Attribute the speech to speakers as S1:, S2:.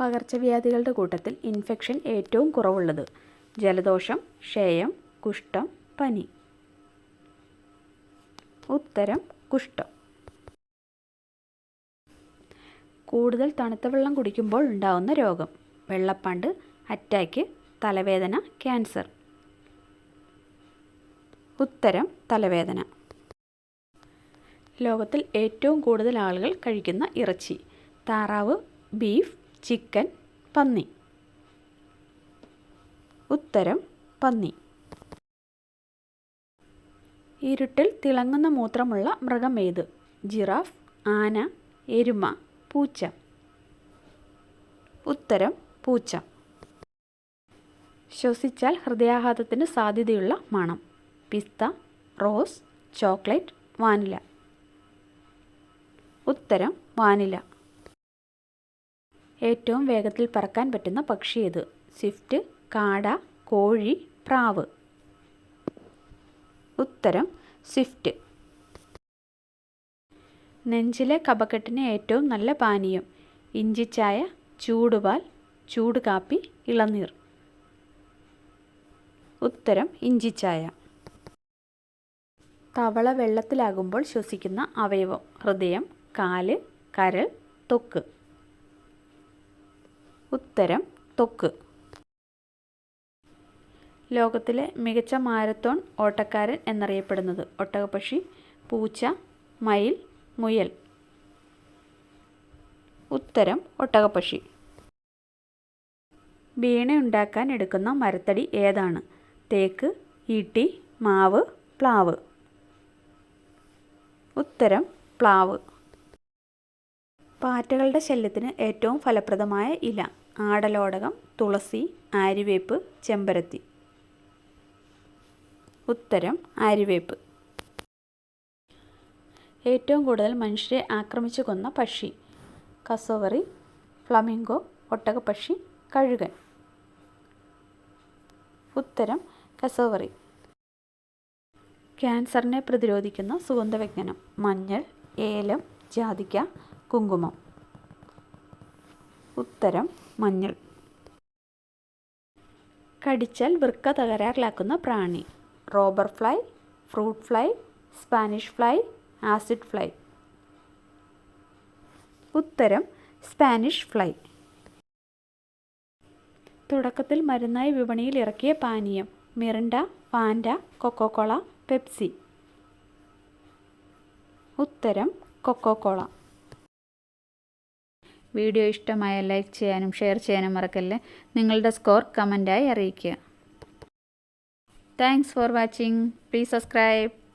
S1: പകർച്ചവ്യാധികളുടെ കൂട്ടത്തിൽ ഇൻഫെക്ഷൻ ഏറ്റവും കുറവുള്ളത്. ജലദോഷം ക്ഷയം കുഷ്ഠം പനി. ഉത്തരം കുഷ്ഠം. കൂടുതൽ തണുത്ത വെള്ളം കുടിക്കുമ്പോൾ ഉണ്ടാകുന്ന രോഗം. വെള്ളപ്പാണ്ട് അറ്റാക്ക് തലവേദന ക്യാൻസർ. ഉത്തരം തലവേദന. ലോകത്തിൽ ഏറ്റവും കൂടുതൽ ആളുകൾ കഴിക്കുന്ന ഇറച്ചി. താറാവ് ബീഫ് ചിക്കൻ പന്നി. ഉത്തരം പന്നി. ഇരുട്ടിൽ തിളങ്ങുന്ന മൂത്രമുള്ള മൃഗം ഏത്? ജിറാഫ് ആന എരുമ പൂച്ച. ഉത്തരം പൂച്ച. ശ്വസിച്ചാൽ ഹൃദയാഘാതത്തിന് സാധ്യതയുള്ള മണം. പിസ്ത റോസ് ചോക്ലേറ്റ് വാനില. ഉത്തരം വാനില. ഏറ്റവും വേഗത്തിൽ പറക്കാൻ പറ്റുന്ന പക്ഷി ഏത്? സ്വിഫ്റ്റ് കാട കോഴി പ്രാവ്. ഉത്തരം സ്വിഫ്റ്റ്. നെഞ്ചിലെ കപക്കെട്ടിന് ഏറ്റവും നല്ല പാനീയം ഇഞ്ചിച്ചായ ചൂടുപാൽ ചൂട് കാപ്പി ഇളനീർ. ഉത്തരം ഇഞ്ചിച്ചായ. തവള വെള്ളത്തിലാകുമ്പോൾ ശ്വസിക്കുന്ന അവയവം. ഹൃദയം കാൽ കരൾ ത്വക്ക് ഉത്തരം തൊക്ക്. ലോകത്തിലെ മികച്ച മാരത്തോൺ ഓട്ടക്കാരൻ എന്നറിയപ്പെടുന്നത് ഒട്ടകപ്പക്ഷി പൂച്ച മയിൽ മുയൽ. ഉത്തരം ഒട്ടകപ്പക്ഷി. വീണയുണ്ടാക്കാൻ എടുക്കുന്ന മരത്തടി ഏതാണ്? തേക്ക് ഈട്ടി മാവ് പ്ലാവ്. ഉത്തരം പ്ലാവ്. പാറ്റകളുടെ ശല്യത്തിന് ഏറ്റവും ഫലപ്രദമായ ഇല ആടലോടകം തുളസി ആരിവേപ്പ് ചെമ്പരത്തി. ഉത്തരം ആരിവേപ്പ് ഏറ്റവും കൂടുതൽ മനുഷ്യരെ ആക്രമിച്ചു കൊന്ന പക്ഷി കസോവറി ഫ്ലമിംഗോ ഒട്ടകപ്പക്ഷി കഴുകൻ. ഉത്തരം കസോവറി. ക്യാൻസറിനെ പ്രതിരോധിക്കുന്ന സുഗന്ധവ്യഞ്ജനം മഞ്ഞൾ ഏലം ജാതിക്ക കുങ്കുമം. ഉത്തരം മഞ്ഞൾ. കടിച്ചാൽ വൃക്ക തകരാറിലാക്കുന്ന പ്രാണി. Robber fly fruit fly Spanish fly acid fly. ഉത്തരം സ്പാനിഷ് ഫ്ലൈ. തുടക്കത്തിൽ മരുന്നായി വിപണിയിൽ ഇറക്കിയ പാനീയം Mirinda Fanta coca cola Pepsi. ഉത്തരം കൊക്കോകോള. വീഡിയോ ഇഷ്ടമായ ലൈക്ക് ചെയ്യാനും ഷെയർ ചെയ്യാനും മറക്കല്ലേ. നിങ്ങളുടെ സ്കോർ കമന്റായി അറിയിക്കുക. Thanks for watching. Please subscribe.